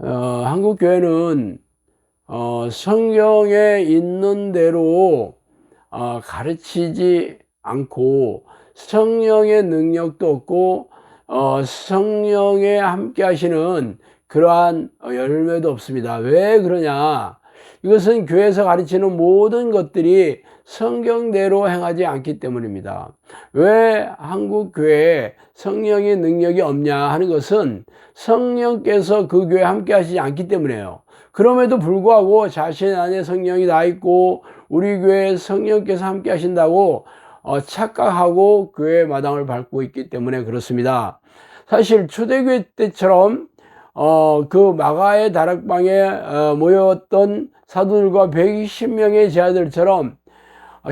어, 한국 교회는 어, 성경에 있는 대로 어, 가르치지 않고 성령의 능력도 없고 어, 성령에 함께 하시는 그러한 어, 열매도 없습니다. 왜 그러냐? 이것은 교회에서 가르치는 모든 것들이 성경대로 행하지 않기 때문입니다. 왜 한국 교회에 성령의 능력이 없냐 하는 것은 성령께서 그 교회에 함께 하시지 않기 때문에요. 그럼에도 불구하고 자신 안에 성령이 나 있고 우리 교회에 성령께서 함께 하신다고 어, 착각하고 교회 마당을 밟고 있기 때문에 그렇습니다. 사실 초대교회 때처럼 어, 그 마가의 다락방에 어, 모였던 사도들과 120명의 제자들처럼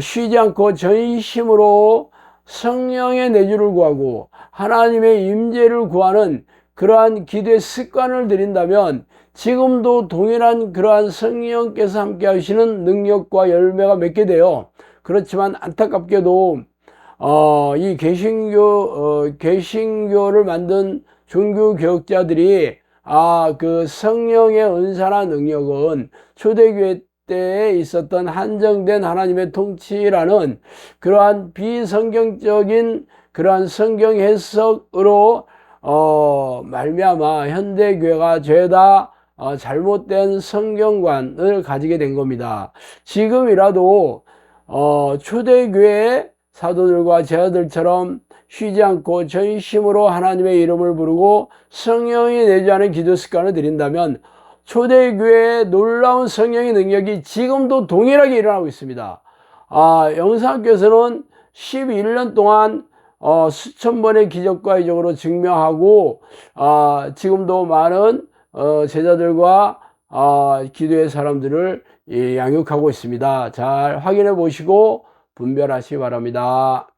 쉬지 않고 전심으로 성령의 내주를 구하고 하나님의 임재를 구하는 그러한 기도의 습관을 들인다면 지금도 동일한 그러한 성령께서 함께 하시는 능력과 열매가 맺게 돼요. 그렇지만 안타깝게도 어, 이 개신교 어, 개신교를 만든 종교 교육자들이 아, 그 성령의 은사나 능력은 초대교회 때에 있었던 한정된 하나님의 통치라는 그러한 비성경적인 그러한 성경 해석으로 어, 말미암아 현대 교회가 죄다 어, 잘못된 성경관을 가지게 된 겁니다. 지금이라도 어, 초대교회 사도들과 제자들처럼 쉬지 않고 전심으로 하나님의 이름을 부르고 성령이 내지 않은 기도 습관을 들인다면 초대교회의 놀라운 성령의 능력이 지금도 동일하게 일어나고 있습니다. 아, 영상학교에서는 11년 동안 어, 수천 번의 기적과 이적으로 증명하고 아, 지금도 많은 어, 제자들과 아, 기도의 사람들을 예, 양육하고 있습니다. 잘 확인해 보시고 분별하시기 바랍니다.